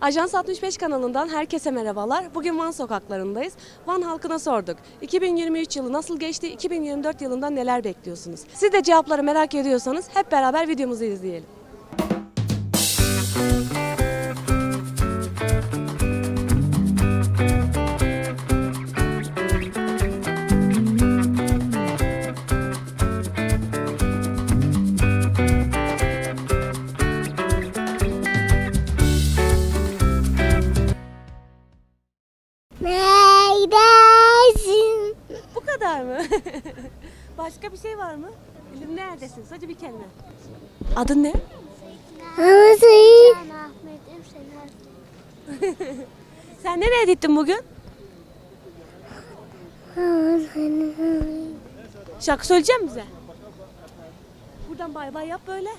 Ajans 65 kanalından herkese merhabalar. Bugün Van sokaklarındayız. Van halkına sorduk. 2023 yılı nasıl geçti? 2024 yılından neler bekliyorsunuz? Siz de cevapları merak ediyorsanız hep beraber videomuzu izleyelim. Kadar mı? Başka bir şey var mı? Neredesin? Sadece bir kelime. Adın ne? Havasıyı. Sen nereye gittin bugün? Şarkı söyleyecek misin bize? Buradan bay bay yap böyle.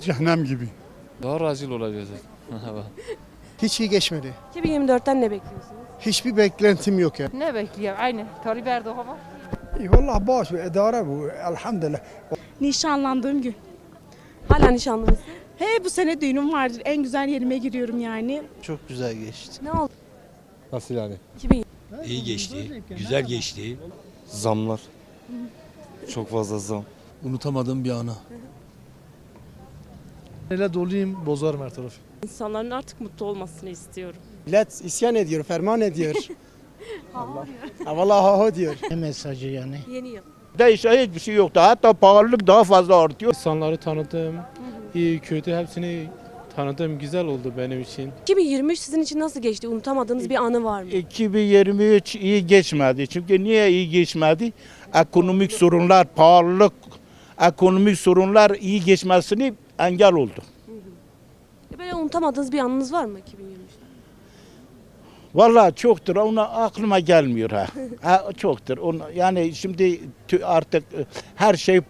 Cehennem gibi. Daha rezil olacağız. Hiç iyi geçmedi. 2024'ten ne bekliyorsunuz? Hiçbir beklentim yok ya. Ne bekliyor? Aynı. Tayyip Erdoğan var. Vallahi boş ve idare bu. Elhamdülillah. Nişanlandığım gün. Hala nişanlı mısın? He bu sene düğünüm vardır. En güzel yerime giriyorum yani. Çok güzel geçti. Ne oldu? Nasıl yani? 2000. İyi geçti. Güzel geçti. Zamlar. Çok fazla zam. Unutamadığım bir ana. Hele doluyum bozar her tarafı. İnsanların artık mutlu olmasını istiyorum. Millet isyan ediyor, ferman ediyor. Allah. Ha, vallahi ha ha diyor. Ne mesajı yani? yeni yıl. Değişen hiçbir şey yoktu. Hatta pahalılık daha fazla artıyor. İnsanları tanıdım. iyi kötü hepsini tanıdım. Güzel oldu benim için. 2023 sizin için nasıl geçti? Unutamadığınız bir anı var mı? 2023 iyi geçmedi. Çünkü niye iyi geçmedi? Ekonomik sorunlar, pahalılık, ekonomik sorunlar iyi geçmesini engel oldu. Böyle unutamadığınız bir anınız var mı 2023'te? Vallahi çoktur. Ona aklıma gelmiyor ha. ha çoktur. Ona, yani şimdi artık e, her şey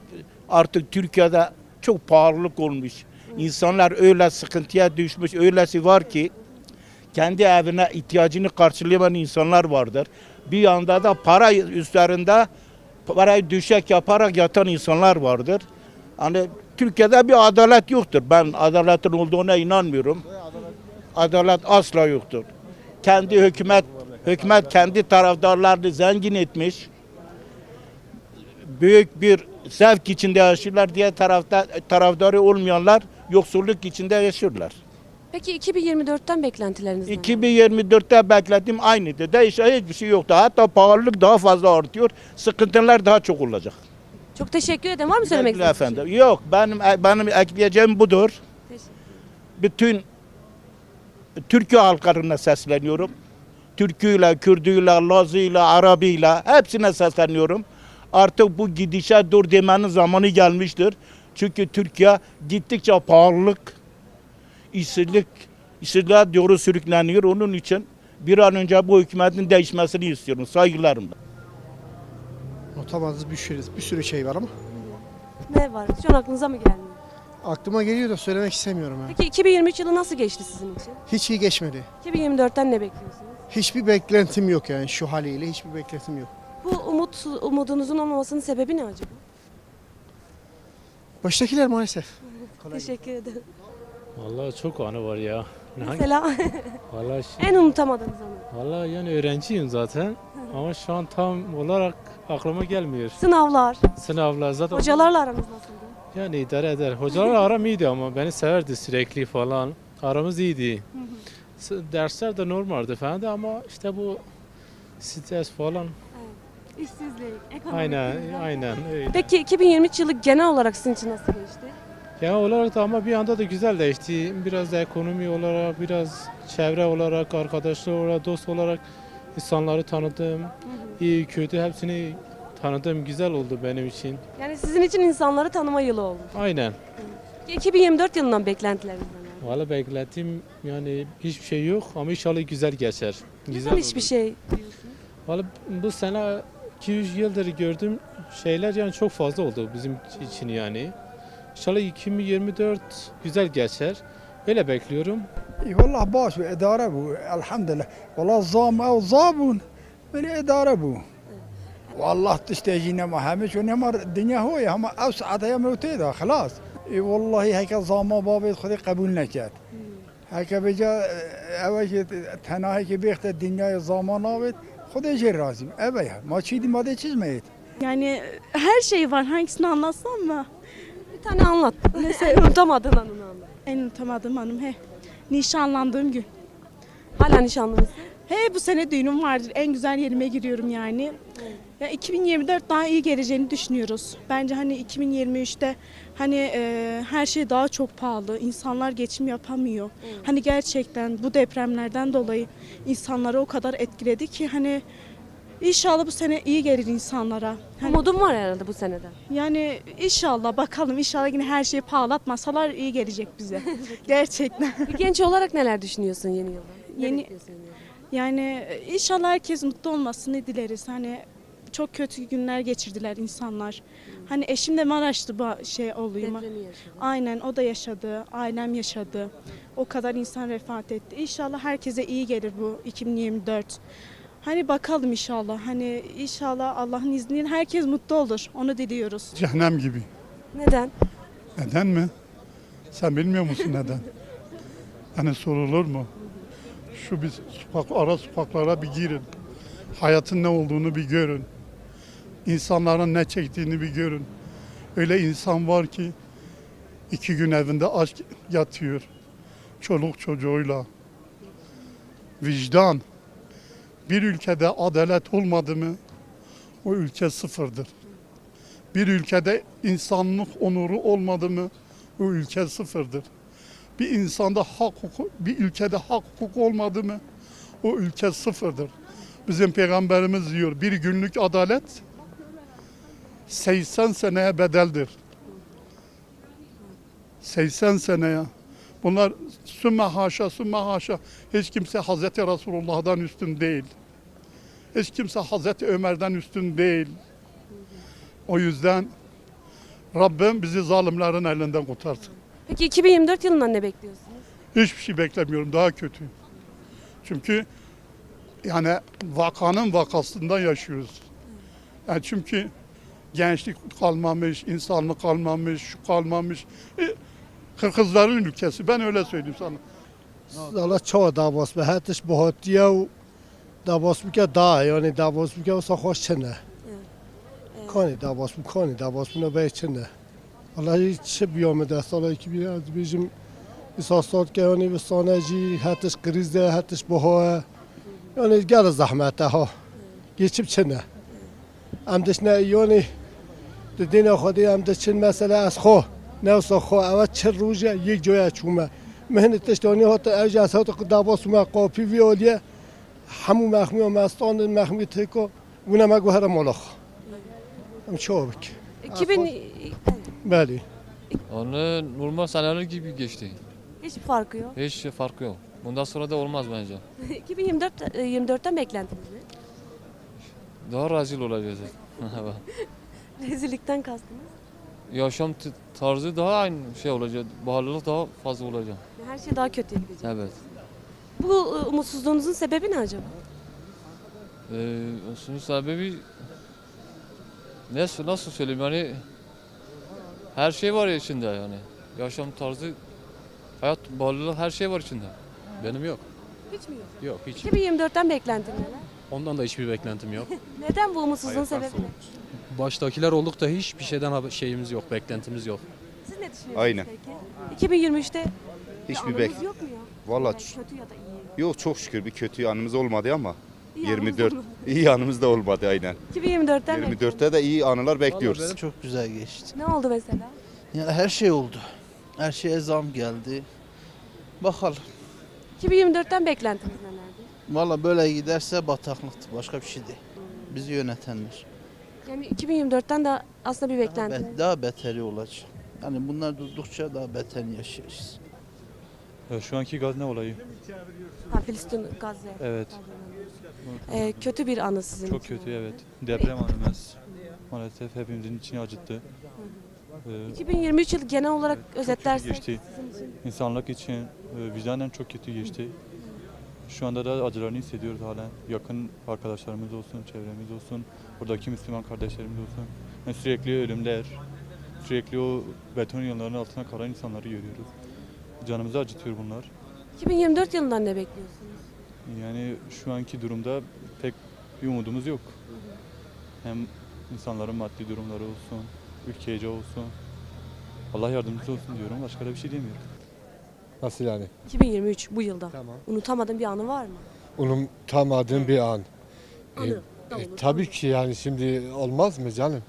artık Türkiye'de çok pahalılık olmuş. İnsanlar öyle sıkıntıya düşmüş. Öylesi var ki kendi evine ihtiyacını karşılayamayan insanlar vardır. Bir yanda da para üzerinde parayı düşek yaparak yatan insanlar vardır. Hani Türkiye'de bir adalet yoktur. Ben adaletin olduğuna inanmıyorum. Adalet asla yoktur. Kendi hükümet hükümet kendi taraftarlarını zengin etmiş. Büyük bir zevk içinde yaşıyorlar diye tarafta taraftarı olmayanlar yoksulluk içinde yaşıyorlar. Peki 2024'ten beklentileriniz ne? 2024'te bekledim aynıydı. Değişen hiçbir şey yoktu. Hatta pahalılık daha fazla artıyor. Sıkıntılar daha çok olacak. Çok teşekkür ederim. Var mı söylemek istediğiniz bir şey? efendim. Yok benim benim ekleyeceğim budur. Teşekkür. Bütün Türkiye halklarına sesleniyorum. Türküyle, Kürdüyle, Lazıyla, Arabıyla hepsine sesleniyorum. Artık bu gidişe dur demenin zamanı gelmiştir. Çünkü Türkiye gittikçe pahalılık, işsizlik, işsizliğe doğru sürükleniyor. Onun için bir an önce bu hükümetin değişmesini istiyorum. Saygılarımla. Unutamadığınız bir sürü, bir sürü şey var ama Ne var? Şu an aklınıza mı gelmiyor? aklıma geliyor da söylemek istemiyorum ya. Peki 2023 yılı nasıl geçti sizin için? Hiç iyi geçmedi. 2024'ten ne bekliyorsunuz? Hiçbir beklentim yok yani şu haliyle hiçbir beklentim yok. Bu umut umudunuzun olmamasının sebebi ne acaba? Baştakiler maalesef. Teşekkür ederim. Vallahi çok anı var ya. Mesela Vallahi, şi- en unutamadığınız anı. vallahi yani öğrenciyim zaten. Ama şu an tam olarak aklıma gelmiyor. Sınavlar, Sınavlar zaten. hocalarla aranız nasıldı? Yani idare eder. Hocalar aram iyiydi ama beni severdi sürekli falan. Aramız iyiydi. S- Dersler de normaldi falan da ama işte bu stres falan. İşsizlik, ekonomik Aynen, aynen öyle. Peki 2023 yılı genel olarak sizin için nasıl geçti? Genel olarak da ama bir anda da güzel değişti. Biraz da ekonomi olarak, biraz çevre olarak, arkadaşlar olarak, dost olarak insanları tanıdım iyi kötü hepsini tanıdığım güzel oldu benim için. Yani sizin için insanları tanıma yılı olmuş. Aynen. 2024 yılından beklentileriniz neler? Valla bekletim yani hiçbir şey yok ama inşallah güzel geçer. Güzel Neden hiçbir şey diyorsunuz? Valla bu sene 200 yıldır gördüğüm şeyler yani çok fazla oldu bizim için yani. İnşallah 2024 güzel geçer. Öyle bekliyorum. Vallahi boş bir idare bu elhamdülillah. Vallahi zam ev zabun Böyle idare bu. والله تستجينا ما همش ونمر الدنيا هو هم اوسع يا موتيدا خلاص ای والله هک زاما بابت خودی قبول نکرد هک بجا اوه که تنهایی که بیخت دنیای زامان آبید خودش razıyım. Evet ya. Maçıydı madde çizmeydi. Yani her şey var. Hangisini anlatsam mı? Bir tane anlat. Mesela unutamadığın anını anlat. En unutamadığım anım he. Nişanlandığım gün. Hala nişanlı mısın? He bu sene düğünüm vardır. En güzel yerime giriyorum yani. Ya 2024 daha iyi geleceğini düşünüyoruz. Bence hani 2023'te hani e, her şey daha çok pahalı. İnsanlar geçim yapamıyor. Hani gerçekten bu depremlerden dolayı insanları o kadar etkiledi ki hani inşallah bu sene iyi gelir insanlara. Hani, Umudum var herhalde bu seneden. yani inşallah bakalım inşallah yine her şeyi pahalatmasalar iyi gelecek bize. gerçekten. Bir genç olarak neler düşünüyorsun yeni yılda? Yeni- yeni? Yani inşallah herkes mutlu olmasını dileriz. Hani çok kötü günler geçirdiler insanlar. Hani eşim de Maraş'tı bu şey oluyor. Depremi. Aynen o da yaşadı, ailem yaşadı. O kadar insan vefat etti. İnşallah herkese iyi gelir bu 2024. Hani bakalım inşallah. Hani inşallah Allah'ın izniyle herkes mutlu olur. Onu diliyoruz. Cehennem gibi. Neden? Neden mi? Sen bilmiyor musun neden? Hani sorulur mu? Şu bir sokak, ara sokaklara bir girin. Hayatın ne olduğunu bir görün. İnsanların ne çektiğini bir görün. Öyle insan var ki iki gün evinde aç yatıyor. Çoluk çocuğuyla. Vicdan. Bir ülkede adalet olmadı mı o ülke sıfırdır. Bir ülkede insanlık onuru olmadı mı o ülke sıfırdır. Bir insanda hak hukuk, bir ülkede hak hukuk olmadı mı o ülke sıfırdır. Bizim peygamberimiz diyor bir günlük adalet 80 seneye bedeldir. 80 seneye. Bunlar sümme haşa sümme haşa. Hiç kimse Hazreti Resulullah'dan üstün değil. Hiç kimse Hazreti Ömer'den üstün değil. O yüzden Rabbim bizi zalimlerin elinden kurtarsın. Peki 2024 yılından ne bekliyorsunuz? Hiçbir şey beklemiyorum. Daha kötü. Çünkü yani vakanın vakasından yaşıyoruz. Yani çünkü gençlik kalmamış, insan mı kalmamış, şu kalmamış. E, Kırkızların ülkesi. Ben öyle söyleyeyim sana. Zala çoğu davas ve hatiş bohatiye u davas bike da yani davas bike olsa hoş çene. Kani davas bu kani davas bunu bey çene. هیچ چه بیامده سالا که بیا از بیجیم اساسات که یعنی به سانجی حتش قریزه حتش بها یعنی گر زحمته ها. geçip çene امدش نه یعنی دین خودی امدش چن مسئله از خو نه واسه خو اول چه روزه؟ یک جای چومه. مهنتش دانی هات اوج از هات دواس ما قاپی ویالیه. همون مخمی و مستان مخمی تکو. اونم اگه هر ملاخ. هم çabuk. 2000 Bəli. Onu normal seneler gibi geçti. Hiç farkı yok. Hiç farkı yok. Bundan sonra da olmaz bence. 2024 24'ten beklentiniz ne? Daha rezil olacağız. Rezillikten kastınız? Yaşam tarzı daha aynı şey olacak. Bağlılık daha fazla olacak. Her şey daha kötüye gidecek. Evet. Bu e, umutsuzluğunuzun sebebi ne acaba? Ee, sebebi ne, nasıl söyleyeyim yani her şey var ya içinde yani. Yaşam tarzı, hayat, pahalılık her şey var içinde. Benim yok. Hiç mi yok? Yok hiç. 2024'ten beklentin neler? Ondan da hiçbir beklentim yok. Neden bu umutsuzluğun sebebi ne? Baştakiler olduk da hiçbir şeyden haber- şeyimiz yok, beklentimiz yok. Siz ne düşünüyorsunuz Aynen. peki? 2023'te bir Hiçbir anınız bek. yok mu ya? Vallahi Yani kötü ya da iyi. yok çok şükür bir kötü yanımız olmadı ama İyi 24 anınız oldu. iyi yanımız da olmadı aynen. 2024'ten bekliyorsunuz. 24'te de iyi anılar bekliyoruz. Çok güzel geçti. Ne oldu mesela? Ya her şey oldu. Her şeye zam geldi. Bakalım. 2024'ten beklentiniz nelerdi? Valla böyle giderse bataklıktı. Başka bir şey değil. Bizi yönetenler. Yani 2024'ten de aslında bir Daha, beklentiniz. be- daha beteri olacak. Yani bunlar durdukça daha beterini yaşayacağız. Şu anki Gazne olayı Ha, Filistin, Gazze. evet Ee, kötü bir anı sizin çok için. kötü evet. Deprem anımız maalesef hepimizin içini acıttı. Ee, 2023 yılı genel olarak özetlersek geçti. sizin için insanlık için e, vicdanen çok kötü geçti. Şu anda da acılarını hissediyoruz halen. Yakın arkadaşlarımız olsun, çevremiz olsun, buradaki Müslüman kardeşlerimiz olsun. Yani sürekli ölümler, Sürekli o beton yolların altına kalan insanları görüyoruz. Canımızı acıtıyor bunlar. 2024 yılından ne bekliyorsunuz? Yani şu anki durumda pek bir umudumuz yok. Hem insanların maddi durumları olsun, ülkece olsun. Allah yardımcısı olsun diyorum. Başka da bir şey demiyorum. Nasıl yani? 2023 bu yılda. Tamam. Unutamadığın bir anı var mı? Unutamadığım bir an. Anı. E, da E, olur. tabii ki yani şimdi olmaz mı canım?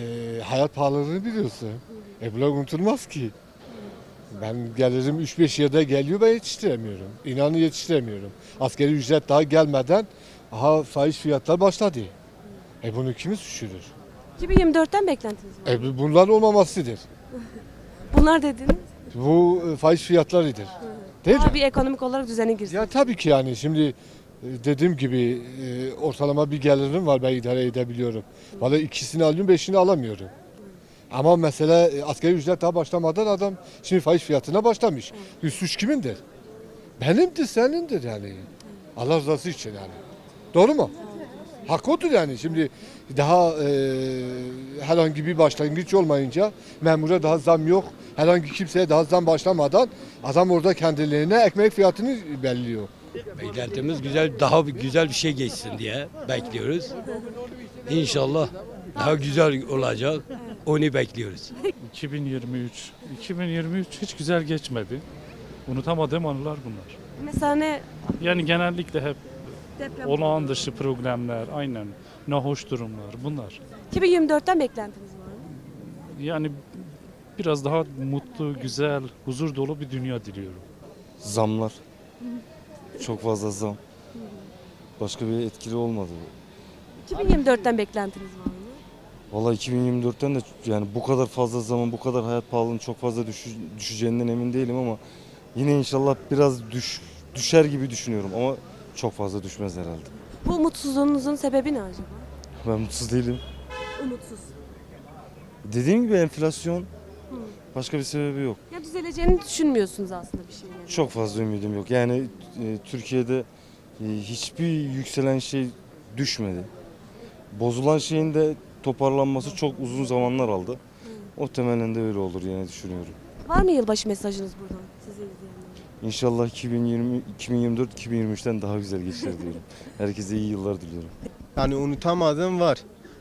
E, hayat pahalılığını biliyorsun. E bunlar unutulmaz ki. Ben gelirim 3-5 yerde geliyor ben yetiştiremiyorum. İnanın yetiştiremiyorum. Askeri ücret daha gelmeden aha fahiş fiyatlar başladı. E bunu kimi suçludur? 2024'ten beklentiniz var. E bu- bunlar olmamasıdır. Bunlar dediniz. Bu e, fahiş fiyatlarıdır. Değil mi? Bir ekonomik olarak düzene girsin. Ya tabii ki yani şimdi e, dediğim gibi e, ortalama bir gelirim var ben idare edebiliyorum. Valla ikisini alıyorum beşini alamıyorum. Ama mesela e, asgari ücret daha başlamadan adam şimdi faiz fiyatına başlamış. Bir suç kimindir? Benimdir senindir yani. Allah rızası için yani. Doğru mu? Hak odur yani. Şimdi daha e, herhangi bir başlangıç olmayınca memura daha zam yok. Herhangi kimseye daha zam başlamadan adam orada kendilerine ekmek fiyatını belirliyor. Beklentimiz güzel, daha bir güzel bir şey geçsin diye bekliyoruz. İnşallah daha güzel olacak. Onu bekliyoruz. 2023. 2023 hiç güzel geçmedi. Unutamadığım anılar bunlar. Mesela ne? Yani genellikle hep Deprem. olağan dışı problemler, aynen nahoş durumlar bunlar. 2024'ten beklentiniz var mı? Yani biraz daha mutlu, güzel, huzur dolu bir dünya diliyorum. Zamlar. Çok fazla zam. Başka bir etkili olmadı. 2024'ten beklentiniz var mı? Valla 2024'ten de yani bu kadar fazla zaman, bu kadar hayat pahalılığının çok fazla düşü- düşeceğinden emin değilim ama yine inşallah biraz düş, düşer gibi düşünüyorum ama çok fazla düşmez herhalde. Bu mutsuzluğunuzun sebebi ne acaba? Ben mutsuz değilim. Umutsuz. Dediğim gibi enflasyon başka bir sebebi yok. Ya düzeleceğini düşünmüyorsunuz aslında bir şey yani. Çok fazla ümidim yok. Yani e, Türkiye'de e, hiçbir yükselen şey düşmedi. Bozulan şeyin de toparlanması çok uzun zamanlar aldı. Muhtemelen de öyle olur yani düşünüyorum. Var mı yılbaşı mesajınız buradan sizi izleyenlere? İnşallah 2020 2024 2023'ten daha güzel geçer diyorum. Herkese iyi yıllar diliyorum. Yani unutamadığım var.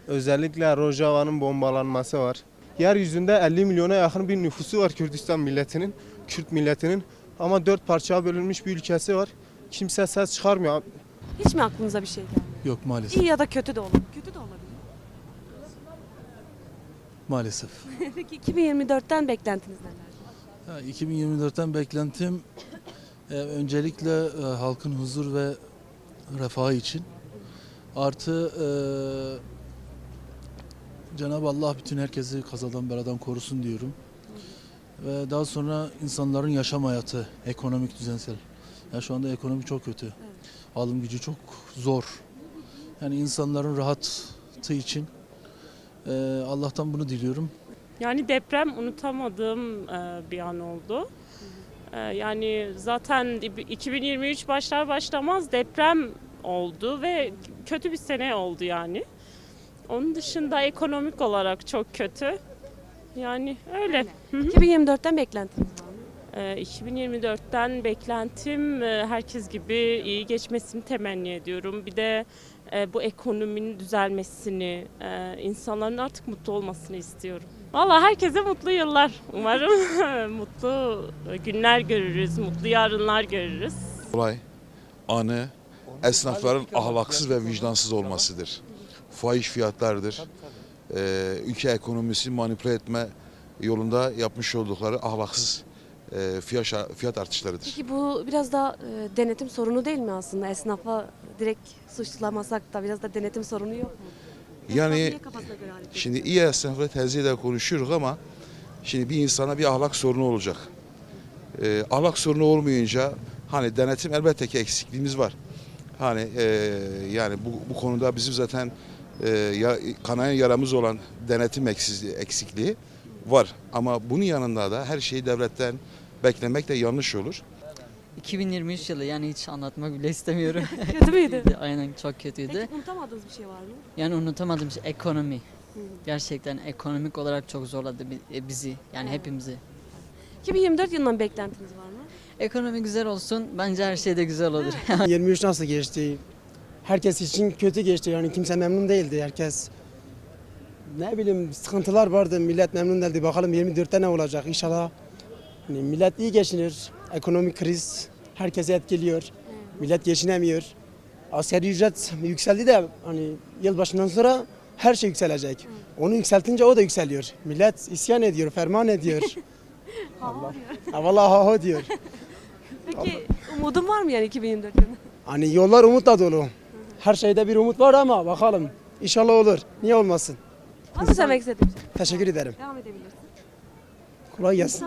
Özellikle Rojava'nın bombalanması var. Yeryüzünde 50 milyona yakın bir nüfusu var Kürdistan milletinin, Kürt milletinin. Ama dört parçaya bölünmüş bir ülkesi var. Kimse ses çıkarmıyor. Hiç mi aklınıza bir şey gelmiyor? Yok maalesef. İyi ya da kötü de olur. Kötü de olabilir. Maalesef. Peki 2024'ten beklentiniz neler? Ha, 2024'ten beklentim e, öncelikle e, halkın huzur ve refahı için. Artı e, Cenab-ı Allah bütün herkesi kazadan beladan korusun diyorum. Ve daha sonra insanların yaşam hayatı, ekonomik düzensel. Ya şu anda ekonomi çok kötü. Alım gücü çok zor. Yani insanların rahatı için Allah'tan bunu diliyorum. Yani deprem unutamadığım e, bir an oldu. E, Yani zaten 2023 başlar başlamaz deprem oldu ve kötü bir sene oldu yani. Onun dışında ekonomik olarak çok kötü. Yani öyle. Hı hı. 2024'ten beklentiniz var mı? E, 2024'ten beklentim herkes gibi iyi geçmesini temenni ediyorum. Bir de bu ekonominin düzelmesini, e, insanların artık mutlu olmasını istiyorum. Valla herkese mutlu yıllar. Umarım mutlu günler görürüz, mutlu yarınlar görürüz. olay anı esnafların ahlaksız ve vicdansız olmasıdır. Fahiş fiyatlardır. Ee, ülke ekonomisi manipüle etme yolunda yapmış oldukları ahlaksız e, fiyat, fiyat artışlarıdır. Peki bu biraz da e, denetim sorunu değil mi aslında? Esnafa direkt suçlamasak da biraz da denetim sorunu yok mu? Yani şimdi iyi esnafla tezliğiyle konuşuyoruz ama şimdi bir insana bir ahlak sorunu olacak. Ee, ahlak sorunu olmayınca hani denetim elbette ki eksikliğimiz var. Hani e, yani bu, bu konuda bizim zaten e, ya, kanayan yaramız olan denetim eksizliği, eksikliği var. Ama bunun yanında da her şeyi devletten beklemek de yanlış olur. 2023 yılı yani hiç anlatmak bile istemiyorum. Kötü müydü? Aynen çok kötüydü. Peki unutamadığınız bir şey var mı? Yani unutamadığım şey ekonomi. Gerçekten ekonomik olarak çok zorladı bi- e, bizi yani hepimizi. 2024 yılından beklentiniz var mı? Ekonomi güzel olsun bence her şey de güzel olur. 23 nasıl geçti? Herkes için kötü geçti yani kimse memnun değildi herkes. Ne bileyim sıkıntılar vardı millet memnun değildi bakalım 24'te ne olacak inşallah. Yani millet iyi geçinir. Ekonomik kriz herkese etkiliyor. Millet geçinemiyor. Asgari ücret yükseldi de hani yılbaşından sonra her şey yükselecek. Onu yükseltince o da yükseliyor. Millet isyan ediyor, ferman ediyor. Allah. Ha, vallahi ha ha diyor. Peki umudun var mı yani 2024 yılında? Hani yollar umutla dolu. Her şeyde bir umut var ama bakalım. İnşallah olur. Niye olmasın? Var mı söylemek istediğin? şey? Teşekkür ederim. Devam edebilirsin. Kolay gelsin.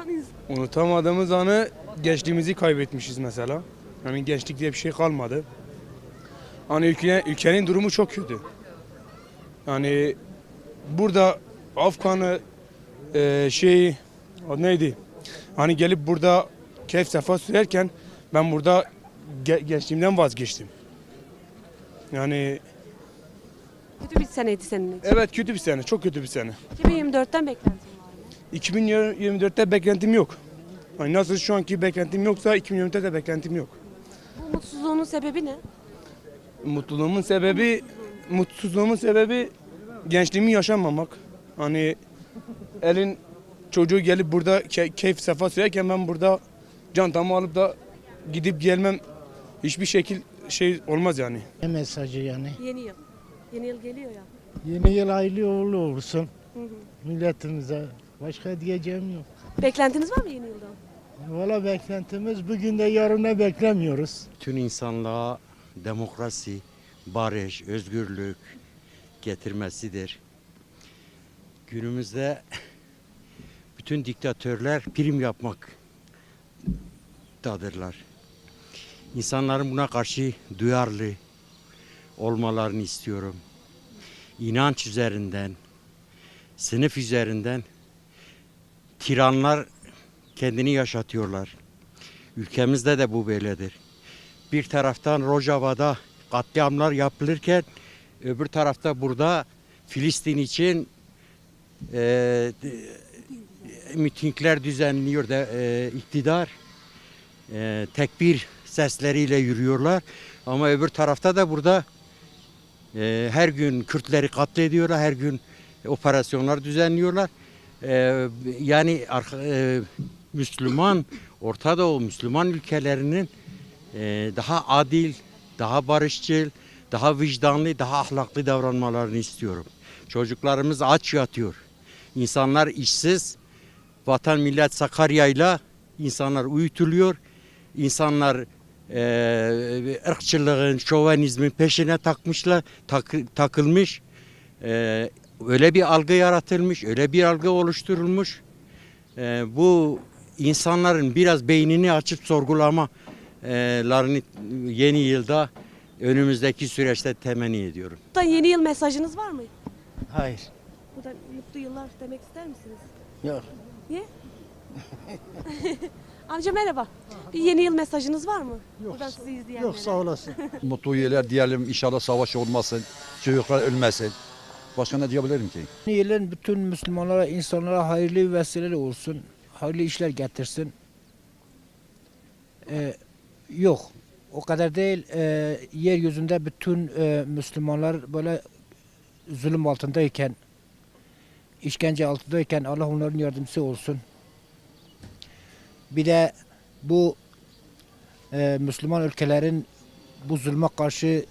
Unutamadığımız anı gençliğimizi kaybetmişiz mesela. Yani gençlik diye bir şey kalmadı. Hani ülke, ülkenin durumu çok kötü. Yani burada Afgan'ı e, şey o neydi? Hani gelip burada keyif sefa sürerken ben burada ge- gençliğimden vazgeçtim. Yani Kötü bir seneydi senin için. evet kötü bir sene, çok kötü bir sene. 2024'ten beklentin var mı? 2024'te beklentim yok. Hani nasıl şu anki beklentim yoksa 2024'te de beklentim yok. Bu mutsuzluğunun sebebi ne? Mutluluğumun sebebi, mutsuzluğumun sebebi gençliğimi yaşamamak. Hani elin çocuğu gelip burada ke- keyif sefa sürerken ben burada çantamı alıp da gidip gelmem hiçbir şekil şey olmaz yani. Ne mesajı yani? Yeni yıl. Yeni yıl geliyor ya. Yeni yıl hayırlı uğurlu olsun Hı hı. milletimize. Başka diyeceğim yok. Beklentiniz var mı yeni yıldan? Valla beklentimiz bugün de yarına beklemiyoruz. Tüm insanlığa demokrasi, barış, özgürlük getirmesidir. Günümüzde bütün diktatörler prim yapmak dadırlar. İnsanların buna karşı duyarlı olmalarını istiyorum. İnanç üzerinden, sınıf üzerinden tiranlar kendini yaşatıyorlar. Ülkemizde de bu böyledir. Bir taraftan Rojava'da katliamlar yapılırken öbür tarafta burada Filistin için e, mitingler düzenliyor da e, iktidar e, tekbir sesleriyle yürüyorlar. Ama öbür tarafta da burada e, her gün Kürtleri katlediyorlar, her gün operasyonlar düzenliyorlar. E, yani e, Müslüman, Orta Doğu Müslüman ülkelerinin e, daha adil, daha barışçıl, daha vicdanlı, daha ahlaklı davranmalarını istiyorum. Çocuklarımız aç yatıyor. İnsanlar işsiz. Vatan millet Sakarya'yla insanlar uyutuluyor. İnsanlar e, ırkçılığın, şovenizmin peşine takmışlar, takı- takılmış. E, öyle bir algı yaratılmış, öyle bir algı oluşturulmuş. E, bu insanların biraz beynini açıp sorgulamalarını yeni yılda önümüzdeki süreçte temenni ediyorum. Buradan yeni yıl mesajınız var mı? Hayır. Buradan mutlu yıllar demek ister misiniz? Yok. Niye? Amca merhaba. Bir yeni yıl mesajınız var mı? Yok. Buradan sizi izleyenlere. Yok sağ olasın. Mutlu yıllar diyelim inşallah savaş olmasın, çocuklar ölmesin. Başka ne diyebilirim ki? Yılın bütün Müslümanlara, insanlara hayırlı vesileler olsun. Hayırlı işler getirsin. Ee, yok. O kadar değil. Ee, yeryüzünde bütün e, Müslümanlar böyle zulüm altındayken, işkence altındayken Allah onların yardımcısı olsun. Bir de bu e, Müslüman ülkelerin bu zulme karşı